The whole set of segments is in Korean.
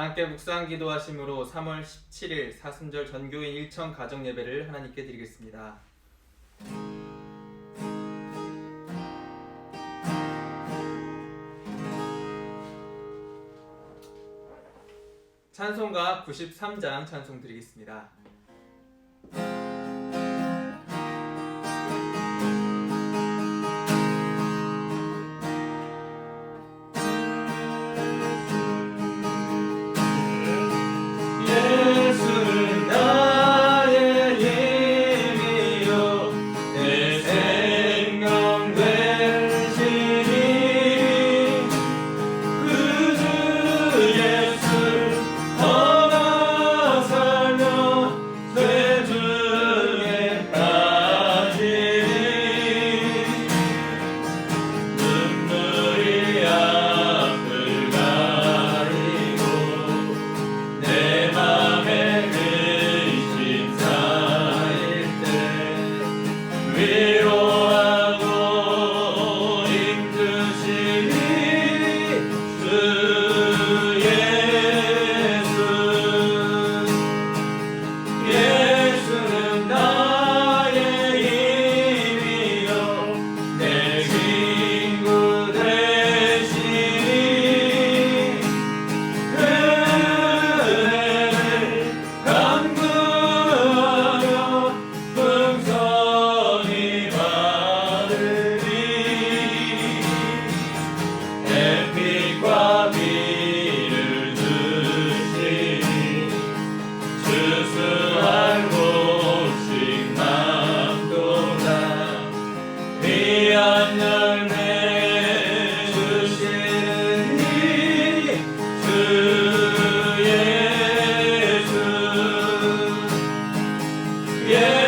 다 함께 묵상 기도하심으로 3월 17일 사순절 전교인 일천 가정 예배를 하나님께 드리겠습니다. 찬송가 93장 찬송 드리겠습니다. 예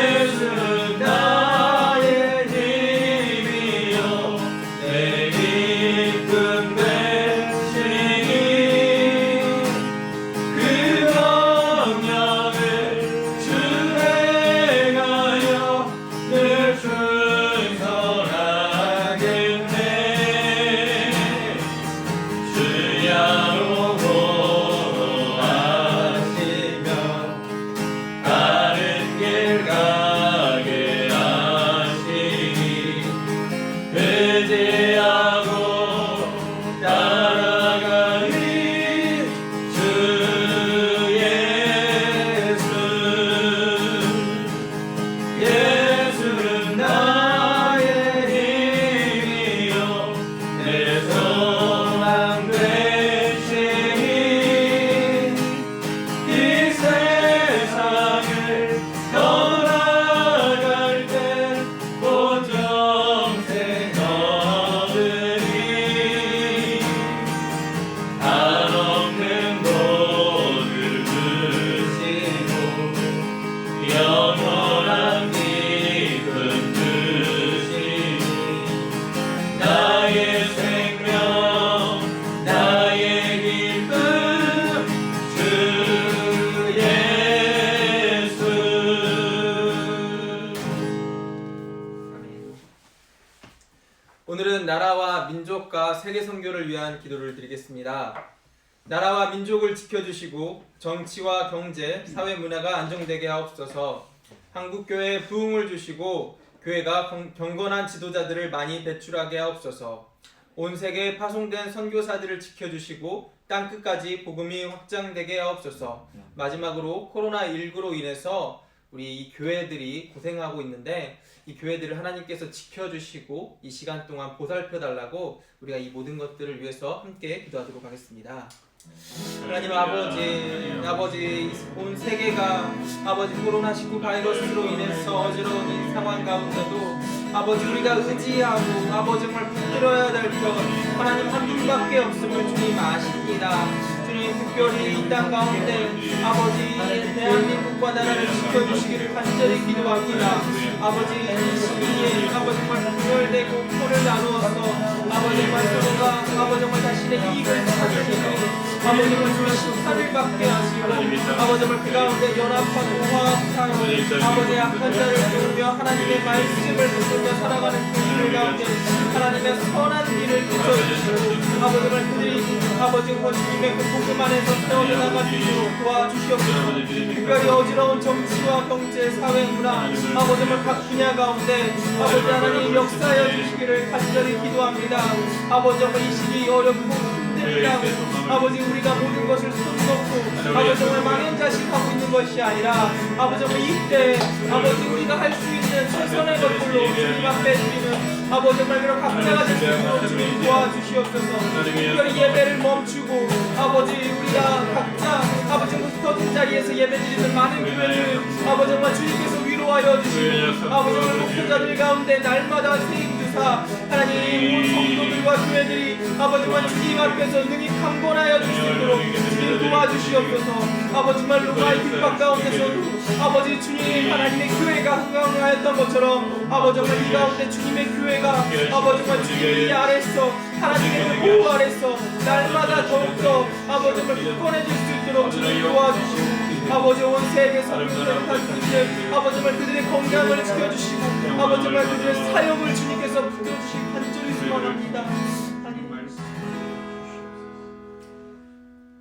오늘은 나라와 민족과 세계 선교를 위한 기도를 드리겠습니다. 나라와 민족을 지켜주시고 정치와 경제, 사회 문화가 안정되게 하옵소서. 한국 교회에 부흥을 주시고 교회가 경- 경건한 지도자들을 많이 배출하게 하옵소서. 온 세계에 파송된 선교사들을 지켜주시고 땅 끝까지 복음이 확장되게 하옵소서. 마지막으로 코로나 19로 인해서 우리 이 교회들이 고생하고 있는데 이 교회들을 하나님께서 지켜주시고 이 시간 동안 보살펴 달라고 우리가 이 모든 것들을 위해서 함께 기도하도록 하겠습니다. 하나님 아버지, 아버지 온 세계가 아버지 코로나 19 바이러스로 인해서 어지러운 이 상황 가운데도 아버지 우리가 의지하고 아버지 정말 붙들어야 될 것 하나님 한 분밖에 없음을 주님 아십니다. 주님 특별히 이 땅 가운데 아버지 대한민국과 나라를 지켜주시기를 간절히 기도합니다. 아버지 이 시기에 아버지 정말 분열되고 손을 나누어서 아버지 정말 서로가 아버지 정말 자신의 이익을 찾으시고 아버지 정말 주의 심판을 받게 하시고 아버지 정말 그 가운데 연합하고 화합하여 아버지 약한 자를 도우며 하나님의 말씀을 붙들며 살아가는 그들 가운데 하나님의 선한 길을 비춰주시고 아버지 정말 그들이 아버지 정말 주님의 그 복음 안에서 있도록 도와주시옵소서. 특별히 어지러운 정치와 경제, 사회, 문화 아버지 정말 각 분야 가운데 아버지 하나님 역사하여 주시기를 간절히 기도합니다. 아버지 이 시기 어렵고 힘들다고 아버지 우리가 모든 것을 손놓고 아버지 정말 망연자실하고 있는 것이 아니라 아버지 정말 이때 아버지 우리가 할 수 있는 최선의 것들로 주님 앞에 드리는 아버지 정말 그런 각자가 될 수 있도록 주님 도와주시옵소서. 특별히 예배를 멈추고 아버지 우리가 각자 아버지 흩어진 자리에서 예배 드리는 많은 교회를 아버지 정말 주님께서 위로하여 주시고 아버지 정말 목표자들 가운데 날마다 세임 주사 하나님 온 성도들과 교회들이 아버지 정말 주님 앞에서 능히 강건하여 수 있도록 주님 도와주시옵소서. 아버지 정말 로마의 핍박 가운데서도 아버지 주님 하나님의 교회가 흥황하였던 것처럼 아버지 정말 이 가운데 주님의 교회가 아버지 정말 주님 이 아래서 하나님의 그 보호 아래서 날마다 더욱더 아버지 정말 굳건해질 수 있도록 주님 도와주시고 아버지 온 세계 성도들 하나님들 아버지 정말 그들의 건강을 지켜주시고 아버지 정말 그들의 사역을 주님께서 붙여주시기 간절히 소원합니다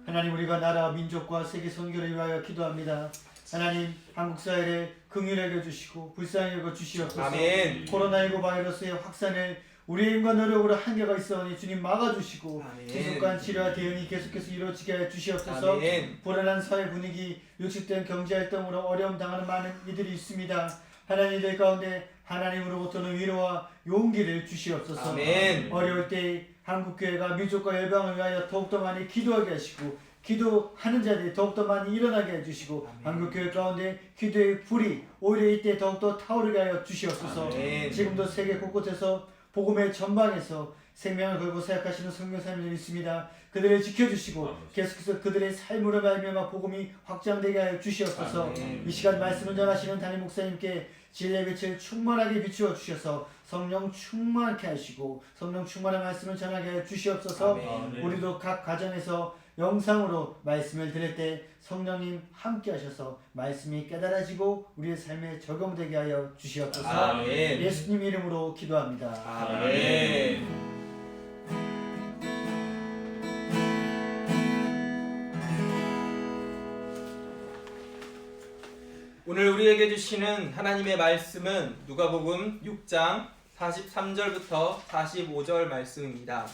하나님 우리가 나라와 민족과 세계 선교를 위하여 기도합니다. 하나님 한국 사회를 긍휼히 여겨 주시고 불쌍히 여겨 주시옵소서. 아멘. 코로나19 바이러스의 확산을 우리의 힘과 노력으로 한계가 있어오니 주님 막아주시고 아멘. 지속한 치료와 대응이 계속해서 이루어지게 하여 주시옵소서. 아멘. 불안한 사회 분위기, 위축된 경제 활동으로 어려움 당하는 많은 이들이 있습니다. 하나님 이들 가운데 하나님으로부터는 위로와 용기를 주시옵소서. 아멘. 어려울 때 한국 교회가 민족과 열방을 위하여 더욱더 많이 기도하게 하시고 기도하는 자들이 더욱더 많이 일어나게 해주시고 한국 교회 가운데 기도의 불이 오히려 이때 더욱더 타오르게 하여 주시옵소서. 아멘. 지금도 세계 곳곳에서 복음의 전방에서 생명을 걸고 사역하시는 성교사님들이 있습니다. 그들을 지켜주시고 계속해서 그들의 삶으로 말미암아 복음이 확장되게 하여 주시옵소서. 아멘. 이 시간 말씀을 전하시는 담임 목사님께 진리의 빛을 충만하게 비추어 주셔서 성령 충만케 하시고 성령 충만한 말씀을 전하게 하여 주시옵소서. 아멘. 우리도 각 가정에서 영상으로 말씀을 들을 때 성령님 함께 하셔서 말씀이 깨달아지고 우리의 삶에 적용되게 하여 주시옵소서. 아멘. 예수님 이름으로 기도합니다. 아멘. 오늘 우리에게 주시는 하나님의 말씀은 누가복음 6장 43절부터 45절 말씀입니다.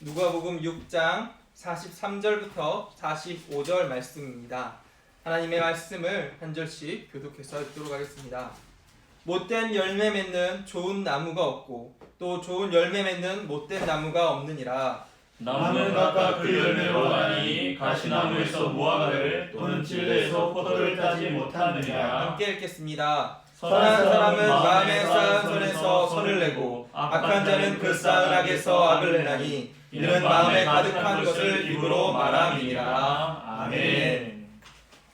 누가복음 6장 43절부터 45절 말씀입니다. 하나님의 말씀을 한 절씩 교독해서 읽도록 하겠습니다. 못된 열매 맺는 좋은 나무가 없고 또 좋은 열매 맺는 못된 나무가 없느니라. 나무는 각각 그 열매로 하니 가시나무에서 무화과를 또는 진레에서 포도를 따지 못하느니라 함께 읽겠습니다. 선한 사람은 마음에 쌓은 선에서 선을 내고 악한 자는 그 쌓은 악에서 악을 내나니 이는 마음에 가득한 것을 입으로 말함이니라. 아멘.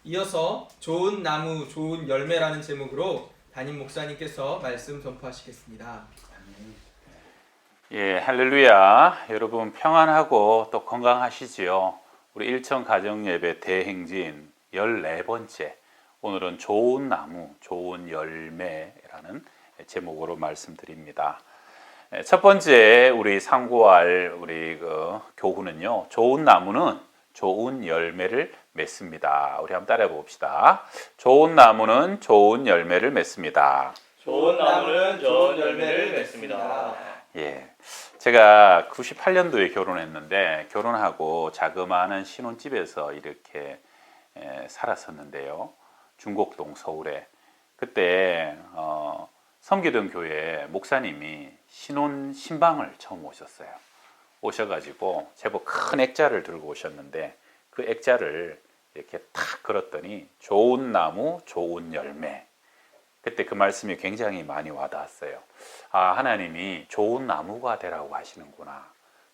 이어서 좋은 나무 좋은 열매라는 제목으로 담임 목사님께서 말씀 전파하시겠습니다. 예, 할렐루야. 여러분 평안하고 또 건강하시지요? 우리 일천 가정 예배 대행진 14번째. 오늘은 좋은 나무, 좋은 열매라는 제목으로 말씀드립니다. 예, 첫 번째 우리 상고할 우리 그 교훈은요. 좋은 나무는 좋은 열매를 맺습니다. 우리 한번 따라해 봅시다. 좋은 나무는 좋은 열매를 맺습니다. 좋은 나무는 좋은 열매를 맺습니다 예. 제가 98년도에 결혼했는데 결혼하고 자그마한 신혼집에서 이렇게 에, 살았었는데요. 중곡동 서울에 그때 어, 섬기던 교회 목사님이 신혼 신방을 처음 오셨어요. 오셔가지고 제법 큰 액자를 들고 오셨는데 그 액자를 이렇게 탁 걸었더니 좋은 나무 좋은 열매 그때 그 말씀이 굉장히 많이 와닿았어요. 아, 하나님이 좋은 나무가 되라고 하시는구나.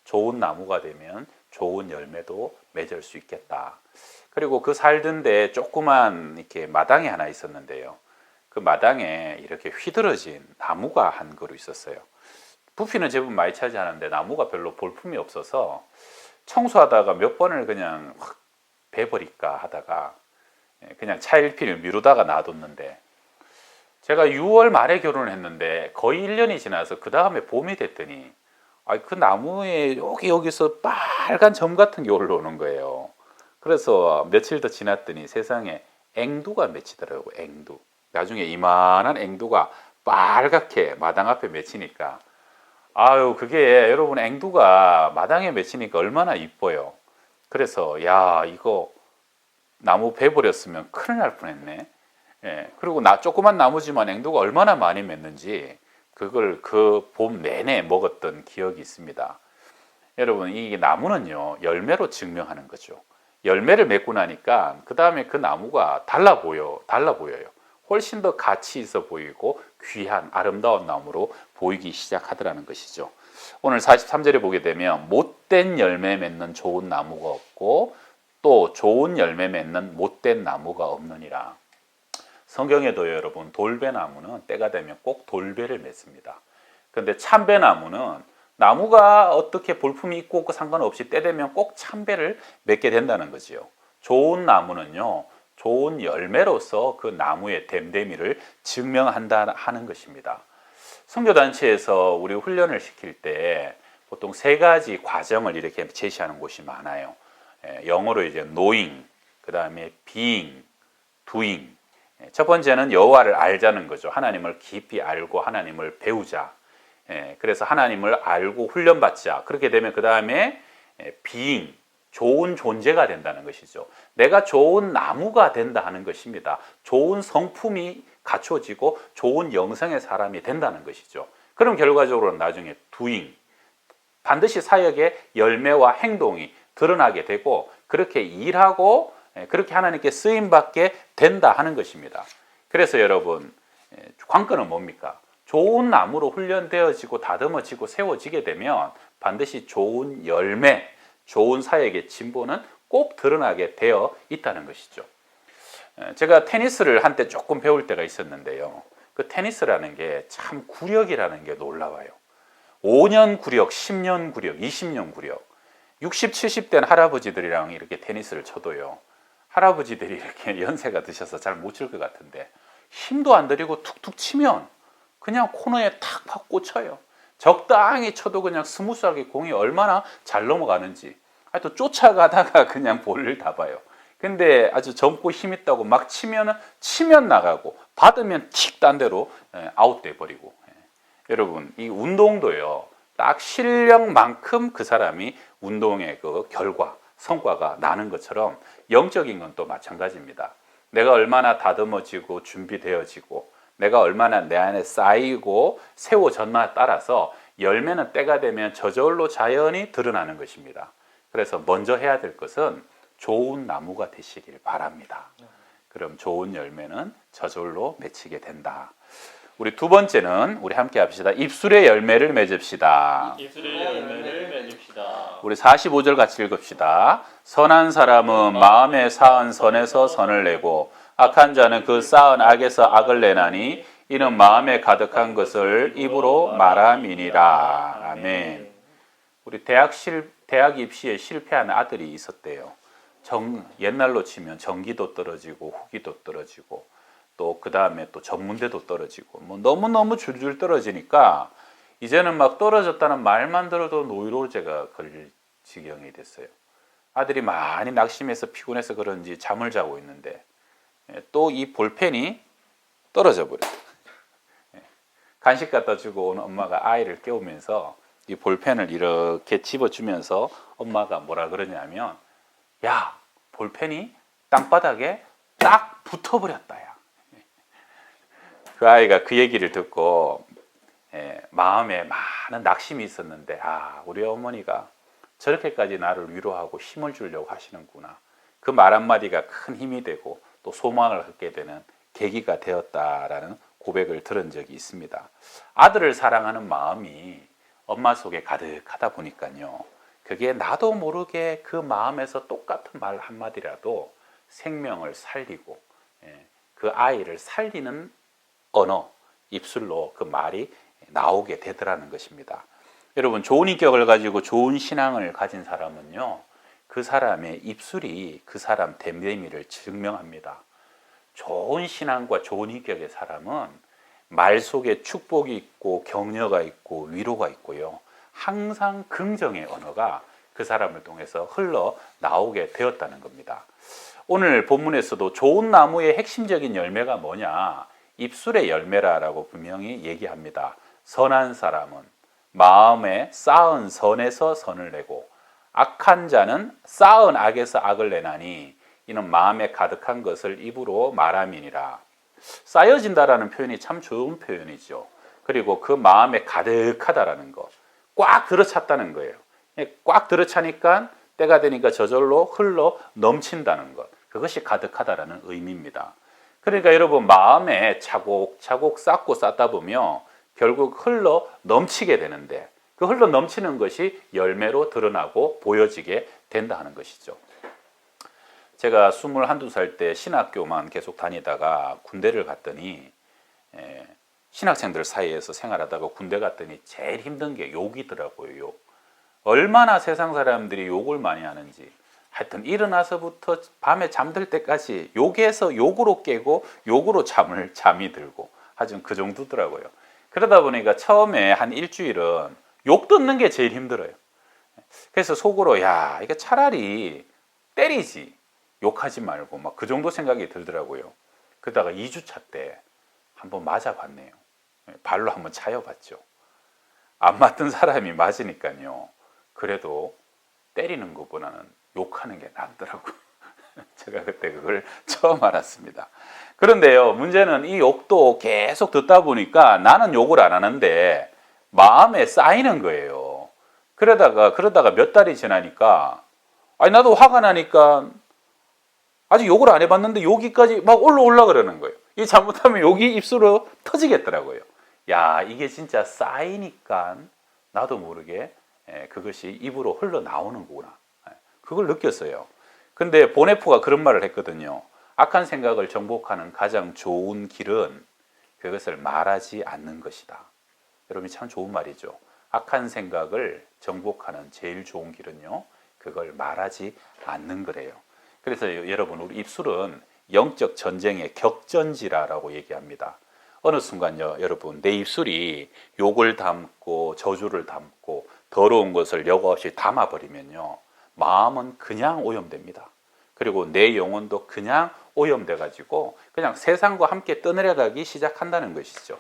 좋은 나무가 되면 좋은 열매도 맺을 수 있겠다. 그리고 그 살던 데 조그만 이렇게 마당이 하나 있었는데요. 그 마당에 이렇게 휘들어진 나무가 한 그루 있었어요. 부피는 제법 많이 차지하는데 나무가 별로 볼품이 없어서 청소하다가 몇 번을 그냥 확 베버릴까 하다가 예, 그냥 차일피를 미루다가 놔뒀는데 제가 6월 말에 결혼을 했는데 거의 1년이 지나서 그 다음에 봄이 됐더니 아, 그 나무에 여기 여기서 빨간 점 같은 게 올라오는 거예요. 그래서 며칠 더 지났더니 세상에 앵두가 맺히더라고요. 앵두. 나중에 이만한 앵두가 빨갛게 마당 앞에 맺히니까 아유 그게 여러분 앵두가 마당에 맺히니까 얼마나 이뻐요. 그래서 야 이거 나무 베버렸으면 큰일 날 뻔했네. 예, 그리고 나 조그만 나무지만 앵두가 얼마나 많이 맺는지 그걸 그 봄 내내 먹었던 기억이 있습니다. 여러분 이 나무는요 열매로 증명하는 거죠. 열매를 맺고 나니까 그 다음에 그 나무가 달라 보여 달라 보여요. 훨씬 더 가치 있어 보이고 귀한 아름다운 나무로 보이기 시작하더라는 것이죠. 오늘 43절에 보게 되면 못된 열매 맺는 좋은 나무가 없고 또 좋은 열매 맺는 못된 나무가 없느니라. 성경에도 여러분 돌배나무는 때가 되면 꼭 돌배를 맺습니다. 그런데 참배나무는 나무가 어떻게 볼품이 있고 없고 상관없이 때 되면 꼭 참배를 맺게 된다는 거지요. 좋은 나무는요, 좋은 열매로서 그 나무의 됨됨이를 증명한다 하는 것입니다. 선교단체에서 우리 훈련을 시킬 때 보통 세 가지 과정을 이렇게 제시하는 곳이 많아요. 예, 영어로 이제 knowing, 그 다음에 being, doing. 예, 첫 번째는 여호와를 알자는 거죠. 하나님을 깊이 알고 하나님을 배우자. 예, 그래서 하나님을 알고 훈련받자. 그렇게 되면 그 다음에 being, 좋은 존재가 된다는 것이죠. 내가 좋은 나무가 된다 하는 것입니다. 좋은 성품이 갖춰지고 좋은 영성의 사람이 된다는 것이죠. 그럼 결과적으로 나중에 doing, 반드시 사역의 열매와 행동이 드러나게 되고 그렇게 일하고 예, 그렇게 하나님께 쓰임 받게 된다 하는 것입니다. 그래서 여러분 예, 관건은 뭡니까? 좋은 나무로 훈련되어지고 다듬어지고 세워지게 되면 반드시 좋은 열매, 좋은 사역의 진보는 꼭 드러나게 되어 있다는 것이죠. 예, 제가 테니스를 한때 조금 배울 때가 있었는데요. 그 테니스라는 게 참 구력이라는 게 놀라워요. 5년 구력, 10년 구력, 20년 구력. 60, 70된 할아버지들이랑 이렇게 테니스를 쳐도요. 할아버지들이 이렇게 연세가 드셔서 잘 못 칠 것 같은데 힘도 안 들이고 툭툭 치면 그냥 코너에 탁 팍 꽂혀요. 적당히 쳐도 그냥 스무스하게 공이 얼마나 잘 넘어가는지. 하여튼 쫓아가다가 그냥 볼을 다 봐요. 근데 아주 젊고 힘있다고 막 치면은 치면 나가고 받으면 틱딴 대로 예, 아웃돼 버리고. 예. 여러분 이 운동도요. 딱 실력만큼 그 사람이 운동의 그 결과, 성과가 나는 것처럼 영적인 건 또 마찬가지입니다. 내가 얼마나 다듬어지고 준비되어지고 내가 얼마나 내 안에 쌓이고 세워졌나 따라서 열매는 때가 되면 저절로 자연히 드러나는 것입니다. 그래서 먼저 해야 될 것은 좋은 나무가 되시길 바랍니다. 그럼 좋은 열매는 저절로 맺히게 된다. 우리 두 번째는 우리 함께 합시다. 입술의 열매를 맺읍시다. 입술의 열매를 맺읍시다. 우리 45절 같이 읽읍시다. 선한 사람은 마음에 쌓은 선에서 선을 내고 악한 자는 그 쌓은 악에서 악을 내나니 이는 마음에 가득한 것을 입으로 말함이니라. 아멘. 우리 대학 실 대학 입시에 실패한 아들이 있었대요. 정 옛날로 치면 전기도 떨어지고 후기도 떨어지고 또 그 다음에 또 전문대도 떨어지고 뭐 너무 너무 줄줄 떨어지니까 이제는 막 떨어졌다는 말만 들어도 노이로제가 걸릴 지경이 됐어요. 아들이 많이 낙심해서 피곤해서 그런지 잠을 자고 있는데 또 이 볼펜이 떨어져 버려요. 예. 간식 갖다 주고 온 엄마가 아이를 깨우면서 이 볼펜을 이렇게 집어주면서 엄마가 뭐라 그러냐면 야 볼펜이 땅바닥에 딱 붙어버렸다 야. 그 아이가 그 얘기를 듣고 예, 마음에 많은 낙심이 있었는데 아 우리 어머니가 저렇게까지 나를 위로하고 힘을 주려고 하시는구나. 그 말 한마디가 큰 힘이 되고 또 소망을 갖게 되는 계기가 되었다라는 고백을 들은 적이 있습니다. 아들을 사랑하는 마음이 엄마 속에 가득하다 보니까요. 그게 나도 모르게 그 마음에서 똑같은 말 한마디라도 생명을 살리고 예, 그 아이를 살리는 언어, 입술로 그 말이 나오게 되더라는 것입니다. 여러분 좋은 인격을 가지고 좋은 신앙을 가진 사람은요. 그 사람의 입술이 그 사람 됨됨이를 증명합니다. 좋은 신앙과 좋은 인격의 사람은 말 속에 축복이 있고 격려가 있고 위로가 있고요. 항상 긍정의 언어가 그 사람을 통해서 흘러 나오게 되었다는 겁니다. 오늘 본문에서도 좋은 나무의 핵심적인 열매가 뭐냐? 입술의 열매라라고 분명히 얘기합니다. 선한 사람은 마음에 쌓은 선에서 선을 내고 악한 자는 쌓은 악에서 악을 내나니 이는 마음에 가득한 것을 입으로 말함이니라. 쌓여진다라는 표현이 참 좋은 표현이죠. 그리고 그 마음에 가득하다라는 것, 꽉 들어찼다는 거예요. 예, 꽉 들어차니까 때가 되니까 저절로 흘러 넘친다는 것, 그것이 가득하다라는 의미입니다. 그러니까 여러분 마음에 차곡차곡 쌓고 쌓다 보면 결국 흘러 넘치게 되는데 그 흘러 넘치는 것이 열매로 드러나고 보여지게 된다 하는 것이죠. 제가 스물 한두 살 때 신학교만 계속 다니다가 군대를 갔더니 에, 신학생들 사이에서 생활하다가 군대 갔더니 제일 힘든 게 욕이더라고요. 욕. 얼마나 세상 사람들이 욕을 많이 하는지. 하여튼 일어나서부터 밤에 잠들 때까지 욕에서 욕으로 깨고 욕으로 잠을 잠이 들고 하여튼 그 정도더라고요. 그러다 보니까 처음에 한 일주일은 욕 듣는 게 제일 힘들어요. 그래서 속으로 야 이게 차라리 때리지 욕하지 말고 막 그 정도 생각이 들더라고요. 그러다가 2주차 때 한번 맞아봤네요. 발로 한번 차여봤죠. 안 맞던 사람이 맞으니까요. 그래도 때리는 것보다는 욕하는 게 낫더라고요. 제가 그때 그걸 처음 알았습니다. 그런데요, 문제는 이 욕도 계속 듣다 보니까 나는 욕을 안 하는데 마음에 쌓이는 거예요. 그러다가, 그러다가 몇 달이 지나니까, 아니, 나도 화가 나니까 아직 욕을 안 해봤는데 여기까지 막 올라올라 그러는 거예요. 이 잘못하면 여기 입술로 터지겠더라고요. 야, 이게 진짜 쌓이니까 나도 모르게 예, 그것이 입으로 흘러나오는 거구나. 예, 그걸 느꼈어요. 근데 보네포가 그런 말을 했거든요. 악한 생각을 정복하는 가장 좋은 길은 그것을 말하지 않는 것이다. 여러분 참 좋은 말이죠. 악한 생각을 정복하는 제일 좋은 길은요. 그걸 말하지 않는 거래요. 그래서 여러분 우리 입술은 영적 전쟁의 격전지라라고 얘기합니다. 어느 순간요, 여러분 내 입술이 욕을 담고 저주를 담고 더러운 것을 여과 없이 담아버리면요, 마음은 그냥 오염됩니다. 그리고 내 영혼도 그냥 오염돼 가지고 그냥 세상과 함께 떠내려가기 시작한다는 것이죠.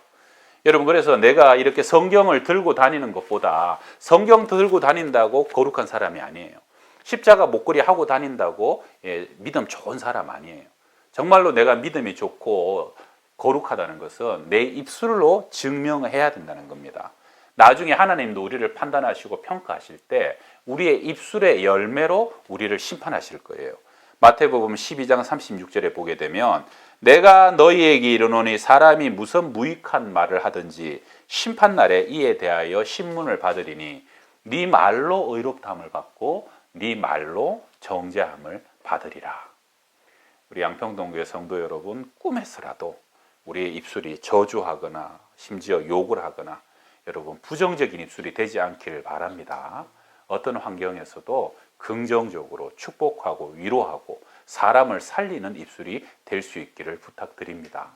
여러분 그래서 내가 이렇게 성경을 들고 다니는 것보다 성경 들고 다닌다고 거룩한 사람이 아니에요. 십자가 목걸이 하고 다닌다고 예, 믿음 좋은 사람 아니에요. 정말로 내가 믿음이 좋고 거룩하다는 것은 내 입술로 증명해야 된다는 겁니다. 나중에 하나님도 우리를 판단하시고 평가하실 때 우리의 입술의 열매로 우리를 심판하실 거예요. 마태복음 12장 36절에 보게 되면 내가 너희에게 이르노니 사람이 무슨 무익한 말을 하든지 심판 날에 이에 대하여 신문을 받으리니 네 말로 의롭다함을 받고 네 말로 정죄함을 받으리라. 우리 양평동교회 성도 여러분 꿈에서라도 우리의 입술이 저주하거나 심지어 욕을 하거나 여러분 부정적인 입술이 되지 않기를 바랍니다. 어떤 환경에서도 긍정적으로 축복하고 위로하고 사람을 살리는 입술이 될 수 있기를 부탁드립니다.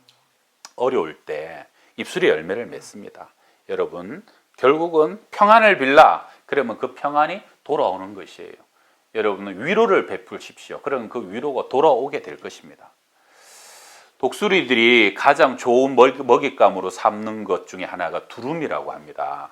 어려울 때 입술이 열매를 맺습니다. 여러분 결국은 평안을 빌라 그러면 그 평안이 돌아오는 것이에요. 여러분은 위로를 베풀십시오. 그러면 그 위로가 돌아오게 될 것입니다. 독수리들이 가장 좋은 먹잇감으로 삼는 것 중에 하나가 두루미라고 합니다.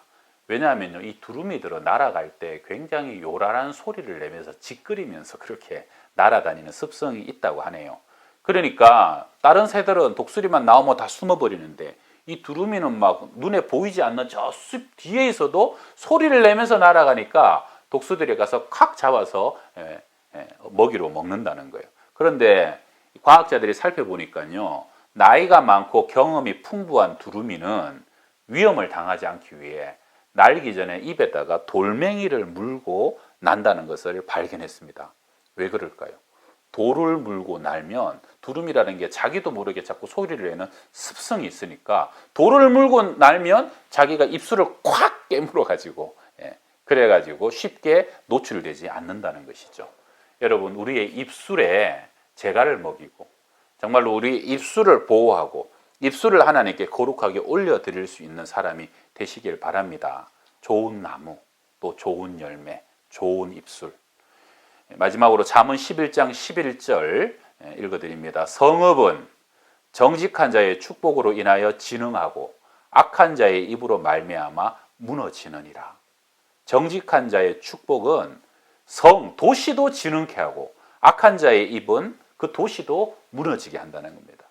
왜냐하면요, 이 두루미들은 날아갈 때 굉장히 요란한 소리를 내면서 짓거리면서 그렇게 날아다니는 습성이 있다고 하네요. 그러니까 다른 새들은 독수리만 나오면 다 숨어버리는데 이 두루미는 막 눈에 보이지 않는 저 숲 뒤에 있어도 소리를 내면서 날아가니까 독수들이 가서 칵 잡아서 예, 예, 먹이로 먹는다는 거예요. 그런데 과학자들이 살펴보니까요, 나이가 많고 경험이 풍부한 두루미는 위험을 당하지 않기 위해 날기 전에 입에다가 돌멩이를 물고 난다는 것을 발견했습니다. 왜 그럴까요? 돌을 물고 날면 두루미라는 게 자기도 모르게 자꾸 소리를 내는 습성이 있으니까 돌을 물고 날면 자기가 입술을 콱 깨물어 가지고 예, 그래 가지고 쉽게 노출되지 않는다는 것이죠. 여러분 우리의 입술에 재갈을 먹이고 정말로 우리 입술을 보호하고 입술을 하나님께 거룩하게 올려 드릴 수 있는 사람이 되시길 바랍니다. 좋은 나무, 또 좋은 열매, 좋은 입술. 마지막으로 잠언 11장 11절 읽어 드립니다. 성읍은 정직한 자의 축복으로 인하여 진흥하고 악한 자의 입으로 말미암아 무너지느니라. 정직한 자의 축복은 성 도시도 진흥케 하고 악한 자의 입은 그 도시도 무너지게 한다는 겁니다.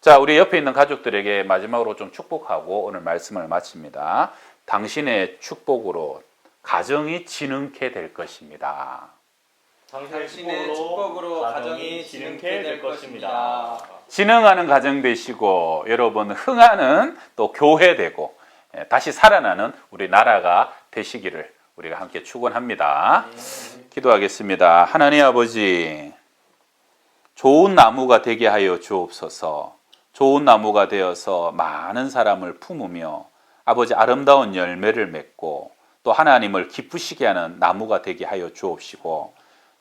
자, 우리 옆에 있는 가족들에게 마지막으로 좀 축복하고 오늘 말씀을 마칩니다. 당신의 축복으로 가정이 진흥케 될 것입니다. 당신의 축복으로 가정이 진흥케 될 것입니다. 진흥하는 가정 되시고 여러분 흥하는 또 교회 되고 예, 다시 살아나는 우리 나라가 되시기를 우리가 함께 축원합니다. 기도하겠습니다. 하나님 아버지 좋은 나무가 되게 하여 주옵소서. 좋은 나무가 되어서 많은 사람을 품으며 아버지 아름다운 열매를 맺고 또 하나님을 기쁘시게 하는 나무가 되게 하여 주옵시고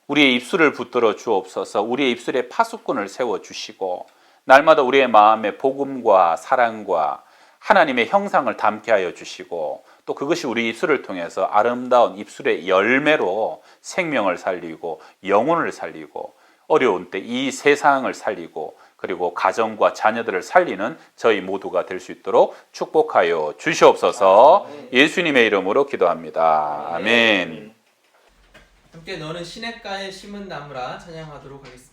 우리의 입술을 붙들어 주옵소서. 우리의 입술에 파수꾼을 세워 주시고 날마다 우리의 마음에 복음과 사랑과 하나님의 형상을 담게 하여 주시고 또 그것이 우리 입술을 통해서 아름다운 입술의 열매로 생명을 살리고 영혼을 살리고 어려운 때 이 세상을 살리고 그리고 가정과 자녀들을 살리는 저희 모두가 될 수 있도록 축복하여 주시옵소서 예수님의 이름으로 기도합니다. 아멘. 함께 너는 시냇가에 심은 나무라 찬양하도록 하겠습니다.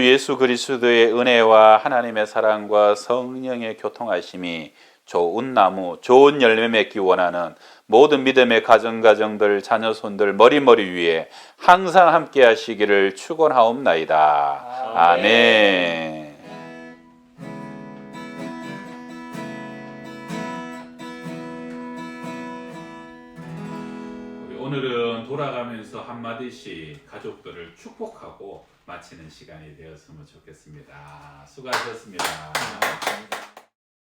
주 예수 그리스도의 은혜와 하나님의 사랑과 성령의 교통하심이 좋은 나무, 좋은 열매 맺기 원하는 모든 믿음의 가정 가정들 자녀 손들 머리머리 위에 항상 함께 하시기를 축원하옵나이다. 아멘. 우리 오늘은 돌아가면서 한마디씩 가족들을 축복하고 마치는 시간이 되었으면 좋겠습니다. 수고하셨습니다.